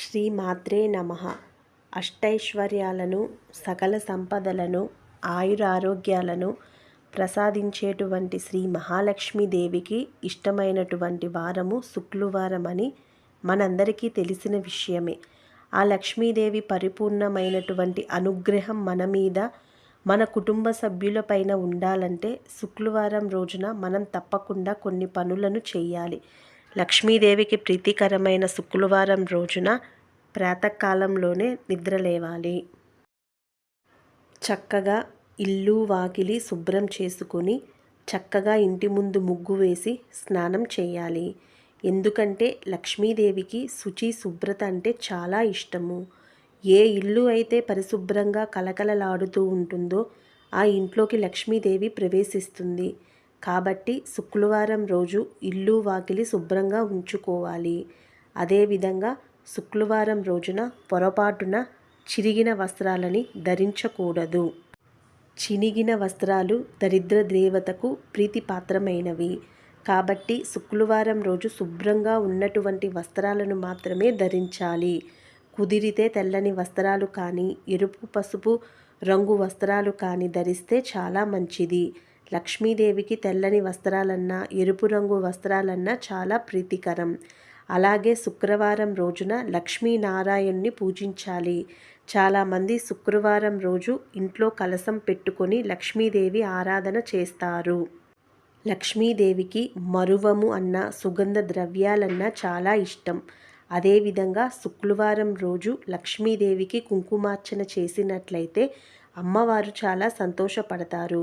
శ్రీ మాత్రే నమ. అష్టైశ్వర్యాలను సకల సంపదలను ఆయురారోగ్యాలను ప్రసాదించేటువంటి శ్రీ మహాలక్ష్మీదేవికి ఇష్టమైనటువంటి వారము శుక్రవారం అని మనందరికీ తెలిసిన విషయమే. ఆ లక్ష్మీదేవి పరిపూర్ణమైనటువంటి అనుగ్రహం మన మీద మన కుటుంబ సభ్యులపైన ఉండాలంటే శుక్రవారం రోజున మనం తప్పకుండా కొన్ని పనులను చేయాలి. లక్ష్మీదేవికి ప్రీతికరమైన శుక్రవారం రోజున ప్రాతకాలంలోనే నిద్ర లేవాలి. చక్కగా ఇల్లు వాకిలి శుభ్రం చేసుకొని చక్కగా ఇంటి ముందు ముగ్గు వేసి స్నానం చేయాలి. ఎందుకంటే లక్ష్మీదేవికి శుచి శుభ్రత అంటే చాలా ఇష్టము. ఏ ఇల్లు అయితే పరిశుభ్రంగా కలకలలాడుతూ ఉంటుందో ఆ ఇంట్లోకి లక్ష్మీదేవి ప్రవేశిస్తుంది. కాబట్టి శుక్రవారం రోజు ఇల్లు వాకిలి శుభ్రంగా ఉంచుకోవాలి. అదేవిధంగా శుక్రవారం రోజున పొరపాటున చిరిగిన వస్త్రాలని ధరించకూడదు. చినిగిన వస్త్రాలు దరిద్ర దేవతకు ప్రీతిపాత్రమైనవి. కాబట్టి శుక్రవారం రోజు శుభ్రంగా ఉన్నటువంటి వస్త్రాలను మాత్రమే ధరించాలి. కుదిరితే తెల్లని వస్త్రాలు కానీ ఎరుపు పసుపు రంగు వస్త్రాలు కానీ ధరిస్తే చాలా మంచిది. లక్ష్మీదేవికి తెల్లని వస్త్రాలన్నా ఎరుపు రంగు వస్త్రాలన్నా చాలా ప్రీతికరం. అలాగే శుక్రవారం రోజున లక్ష్మీనారాయణ్ణి పూజించాలి. చాలామంది శుక్రవారం రోజు ఇంట్లో కలసం పెట్టుకొని లక్ష్మీదేవి ఆరాధన చేస్తారు. లక్ష్మీదేవికి మరువము అన్న సుగంధ ద్రవ్యాలన్నా చాలా ఇష్టం. అదేవిధంగా శుక్రవారం రోజు లక్ష్మీదేవికి కుంకుమార్చన చేసినట్లయితే అమ్మవారు చాలా సంతోషపడతారు.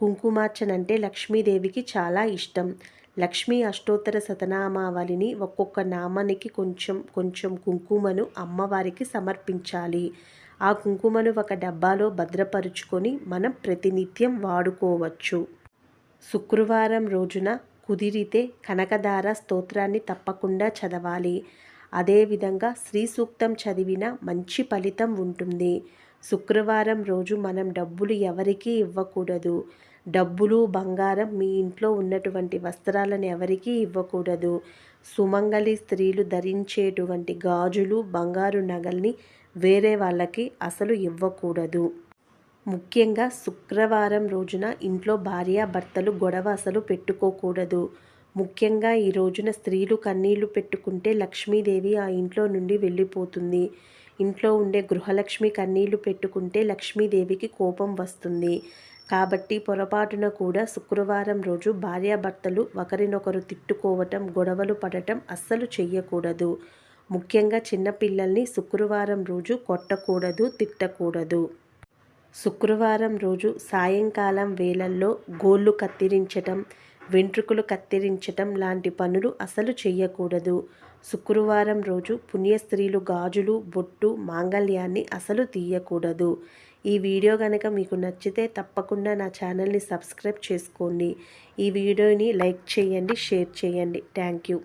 కుంకుమార్చన అంటే లక్ష్మీదేవికి చాలా ఇష్టం. లక్ష్మీ అష్టోత్తర శతనామావళిని ఒక్కొక్క నామానికి కొంచెం కొంచెం కుంకుమను అమ్మవారికి సమర్పించాలి. ఆ కుంకుమను ఒక డబ్బాలో భద్రపరుచుకొని మనం ప్రతినిత్యం వాడుకోవచ్చు. శుక్రవారం రోజున కుదిరితే కనకదార స్తోత్రాన్ని తప్పకుండా చదవాలి. అదేవిధంగా శ్రీ సూక్తం చదివిన మంచి ఫలితం ఉంటుంది. శుక్రవారం రోజు మనం డబ్బులు ఎవరికీ ఇవ్వకూడదు. డబ్బులు బంగారం మీ ఇంట్లో ఉన్నటువంటి వస్త్రాలను ఎవరికీ ఇవ్వకూడదు. సుమంగళి స్త్రీలు ధరించేటువంటి గాజులు బంగారు నగల్ని వేరే వాళ్ళకి అసలు ఇవ్వకూడదు. ముఖ్యంగా శుక్రవారం రోజున ఇంట్లో భార్యాభర్తలు గొడవ అసలు పెట్టుకోకూడదు. ముఖ్యంగా ఈ రోజున స్త్రీలు కన్నీళ్ళు పెట్టుకుంటే లక్ష్మీదేవి ఆ ఇంట్లో నుండి వెళ్ళిపోతుంది. ఇంట్లో ఉండే గృహలక్ష్మి కన్నీళ్ళు పెట్టుకుంటే లక్ష్మీదేవికి కోపం వస్తుంది. కాబట్టి పొరపాటున కూడా శుక్రవారం రోజు భార్యాభర్తలు ఒకరినొకరు తిట్టుకోవటం గొడవలు పడటం అస్సలు చెయ్యకూడదు. ముఖ్యంగా చిన్నపిల్లల్ని శుక్రవారం రోజు కొట్టకూడదు తిట్టకూడదు. శుక్రవారం రోజు సాయంకాలం వేళల్లో గోళ్ళు కత్తిరించటం వెంట్రుకలు కత్తిరించటం లాంటి పనులు అసలు చేయకూడదు శుక్రవారం రోజు పుణ్యస్త్రీలు గాజులు బొట్టు మాంగళ్యాన్ని అసలు తీయకూడదు. ఈ వీడియో కనుక మీకు నచ్చితే తప్పకుండా నా ఛానల్ని సబ్స్క్రైబ్ చేసుకోండి. ఈ వీడియోని లైక్ చేయండి షేర్ చేయండి. Thank you.